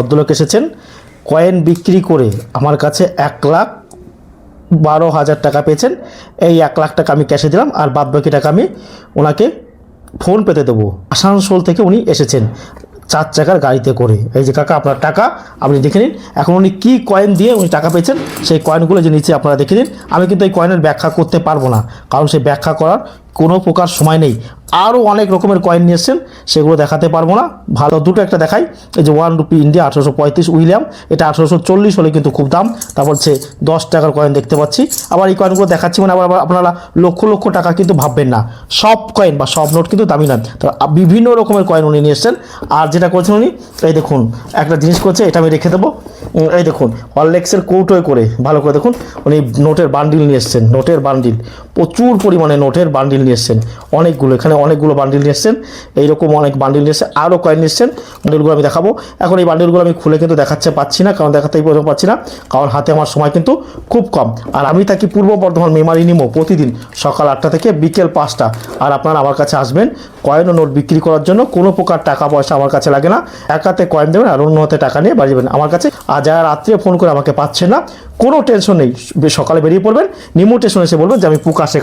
ভদ্রলোক এসেছেন। কয়েন বিক্রি করে আমার কাছে এক লাখ বারো হাজার টাকা পেয়েছেন। এই এক লাখ টাকা আমি ক্যাশে দিলাম আর বাদ বাকি টাকা আমি ওনাকে ফোন পেতে দেবো। আসানসোল থেকে উনি এসেছেন চার চাকার গাড়িতে করে। এই যে কাকা, আপনার টাকা আপনি দেখে নিন। এখন উনি কী কয়েন দিয়ে উনি টাকা পেয়েছেন, সেই কয়েনগুলো যে নিচে আপনারা দেখে নিন। আমি কিন্তু এই কয়েনের ব্যাখ্যা করতে পারব না, কারণ সেই ব্যাখ্যা করার কোনো প্রকার সময় নেই। আরও অনেক রকমের কয়েন নিয়ে এসছেন, সেগুলো দেখাতে পারব না। ভালো দুটো একটা দেখাই। এই যে ওয়ান রুপি ইন্ডিয়া আঠারোশো পঁয়ত্রিশ উইলিয়াম এটা আঠারোশো চল্লিশ হলে কিন্তু খুব দাম। তারপর হচ্ছে দশ টাকার কয়েন দেখতে পাচ্ছি। আবার এই কয়েনগুলো দেখাচ্ছি মানে আবার আপনারা লক্ষ লক্ষ টাকা কিন্তু ভাববেন না। সব কয়েন বা সব নোট কিন্তু দামি নয়। তো বিভিন্ন রকমের কয়েন উনি নিয়ে এসছেন। আর যেটা করেছেন উনি, এই দেখুন, একটা জিনিস করছে, এটা আমি রেখে দেবো। এই দেখুন অরলেক্সের কৌটোয় করে, ভালো করে দেখুন, উনি নোটের বান্ডিল নিয়ে এসছেন নোটের বান্ডিল প্রচুর পরিমাণে নোটের বান্ডিল নিয়ে এসছেন। অনেকগুলো, এখানে অনেকগুলো বান্ডিল নিয়ে এসছেন। এইরকম অনেক বান্ডিল নিয়ে এসছেন আরও কয়েন নিয়ে এসছেন। বান্ডিলগুলো আমি দেখাবো। এখন এই বান্ডিলগুলো আমি খুলে কিন্তু দেখাচ্ছে পাচ্ছি না, কারণ দেখাতেই পর্যন্ত পাচ্ছি না। কারণ হাতে আমার সময় কিন্তু খুব কম। আর আমি থাকি পূর্ব বর্ধমান মেমারি নিমো প্রতিদিন সকাল আটটা থেকে বিকেল পাঁচটা। আর আপনারা আমার কাছে আসবেন কয়েন ও নোট বিক্রি করার জন্য। কোনো প্রকার টাকা পয়সা আমার কাছে লাগে না। এক হাতে কয়েন দেবেন আর অন্য হাতে টাকা নিয়ে বাড়ি যাবেন আমার কাছে। আর যারা রাত্রে ফোন করে আমাকে পাচ্ছেন না, কোনো টেনশন নেই। সকালে বেরিয়ে পড়বেন। নিমো টেনশন এসে বলবেন যে আমি পুকা শেখা